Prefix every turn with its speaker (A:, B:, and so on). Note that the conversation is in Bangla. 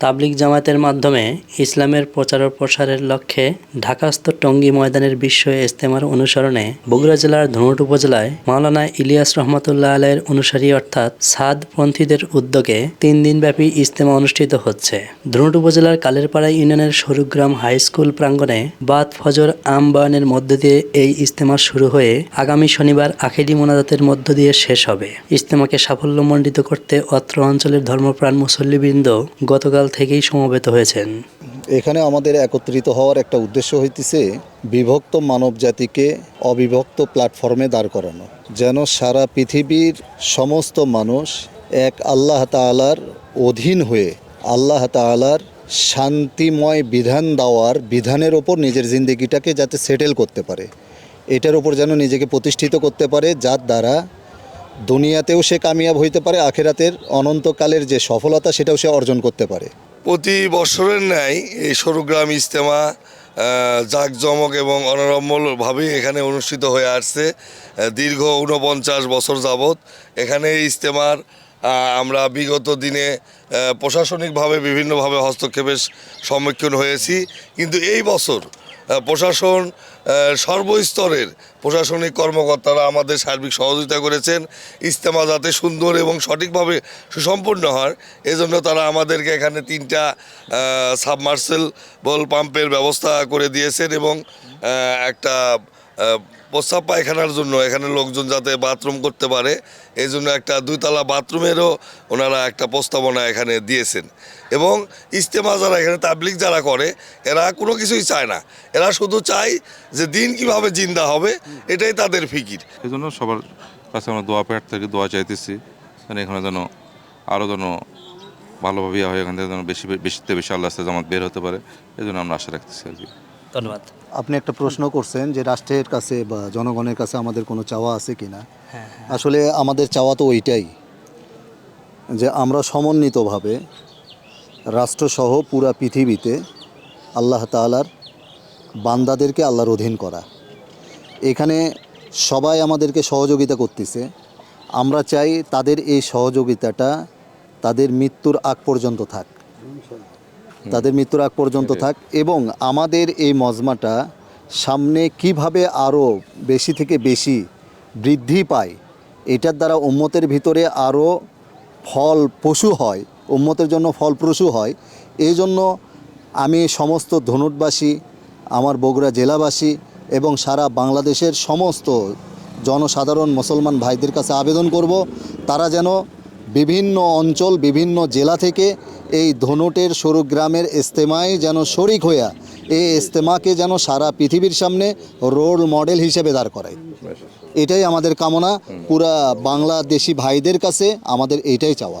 A: তাবলিগ জামায়াতের মাধ্যমে ইসলামের প্রচার ও প্রসারের লক্ষ্যে ঢাকাস্থ টঙ্গী ময়দানের বিশ্ব ইজতেমার অনুসরণে বগুড়া জেলার ধনুট উপজেলায় মাওলানা ইলিয়াস রহমতুল্লাহ আলের অনুসারী অর্থাৎ সাদপন্থীদের উদ্যোগে তিন দিনব্যাপী ইজতেমা অনুষ্ঠিত হচ্ছে। ধনুট উপজেলার কালেরপাড়া ইউনিয়নের সরুগ্রাম হাই স্কুল প্রাঙ্গণে বাদ ফজর আম বয়ানের মধ্য দিয়ে এই ইজতেমা শুরু হয়ে আগামী শনিবার আখেরি মোনাজাতের মধ্য দিয়ে শেষ হবে। ইস্তেমাকে সাফল্যমণ্ডিত করতে অত্র অঞ্চলের ধর্মপ্রাণ মুসল্লিবৃন্দ গতকাল থেকেই সমবেত হয়েছেন।
B: এখানে আমাদের একত্রিত হওয়ার একটা উদ্দেশ্য হইতেছে বিভক্ত মানব জাতিকে অবিভক্ত প্ল্যাটফর্মে দাঁড় করানো, যেন সারা পৃথিবীর সমস্ত মানুষ এক আল্লাহ তাআলার অধীন হয়ে আল্লাহ তাআলার শান্তিময় বিধান দেওয়ার বিধানের ওপর নিজের জিন্দগিটাকে যাতে সেটেল করতে পারে। এটার ওপর যেন নিজেকে প্রতিষ্ঠিত করতে পারে, যার দ্বারা দুনিয়াতেও সে কামিয়াব হইতে পারে, আখেরাতের অনন্তকালের যে সফলতা সেটাও সে অর্জন করতে পারে।
C: প্রতি বছরের ন্যায় এই সরুগ্রাম ইজতেমা জাঁকজমক এবং অনারম্বরভাবে এখানে অনুষ্ঠিত হয়ে আসছে। দীর্ঘ ঊনপঞ্চাশ বছর যাবৎ এখানে ইজতেমার আমরা বিগত দিনে প্রশাসনিকভাবে বিভিন্নভাবে হস্তক্ষেপের সম্মুখীন হয়েছি। কিন্তু এই বছর প্রশাসন সর্বস্তরের প্রশাসনিক কর্মকর্তারা আমাদের সার্বিক সহযোগিতা করেছেন। ইজতেমা যাতে সুন্দর এবং সঠিকভাবে সুসম্পন্ন হয়, এজন্য তারা আমাদেরকে এখানে তিনটা সাবমার্সেল বল পাম্পের ব্যবস্থা করে দিয়েছেন এবং একটা প্রস্রাব পায়খানার জন্য এখানে লোকজন যাতে বাথরুম করতে পারে, এই জন্য একটা দুইতলা বাথরুমেরও ওনারা একটা প্রস্তাবনা এখানে দিয়েছেন। এবং ইজতেমা যারা এখানে তাবলিক যারা করে, এরা কোনো কিছুই চায় না। এরা শুধু চায় যে দিন কীভাবে জিন্দা হবে, এটাই তাদের ফিকির।
D: এই জন্য সবার কাছে আমরা দোয়া প্যাট থেকে দোয়া চাইতেছি মানে এখানে যেন আরও যেন ভালোভাবে হয়, এখান থেকে যেন বেশি, বেশিতে বেশি আল্লাহ জামাত বের হতে পারে এই জন্য আমরা আশা রাখতেছি আর কি।
A: ধন্যবাদ।
B: আপনি একটা প্রশ্ন করছেন যে রাষ্ট্রের কাছে বা জনগণের কাছে আমাদের কোনো চাওয়া আছে কি না আসলে আমাদের চাওয়া তো ওইটাই যে আমরা সমন্বিতভাবে রাষ্ট্রসহ পুরা পৃথিবীতে আল্লাহ তালার বান্দাদেরকে আল্লাহর অধীন করা। এখানে সবাই আমাদেরকে সহযোগিতা করতেছে। আমরা চাই তাদের এই সহযোগিতাটা তাদের মৃত্যুর আগ পর্যন্ত থাক। তাদের মৃত্যুর আগ পর্যন্ত থাক এবং আমাদের এই মজমাটা সামনে কীভাবে আরও বেশি থেকে বেশি বৃদ্ধি পায় এটার দ্বারা উম্মতের ভিতরে আরও ফল পশু হয় উম্মতের জন্য ফলপ্রসূ হয়। এই জন্য আমি সমস্ত ধনুটবাসী আমার বগুড়া জেলাবাসী এবং সারা বাংলাদেশের সমস্ত জনসাধারণ মুসলমান ভাইদের কাছে আবেদন করব তারা যেন বিভিন্ন অঞ্চল বিভিন্ন জেলা থেকে এই ধনুটের সরু গ্রামের ইস্তেমায় যেন শরিক হইয়া এই ইস্তেমাকে যেন সারা পৃথিবীর সামনে রোল মডেল হিসেবে দাঁড় করায়। এটাই আমাদের কামনা। পুরা বাংলাদেশি ভাইদের কাছে আমাদের এটাই চাওয়া।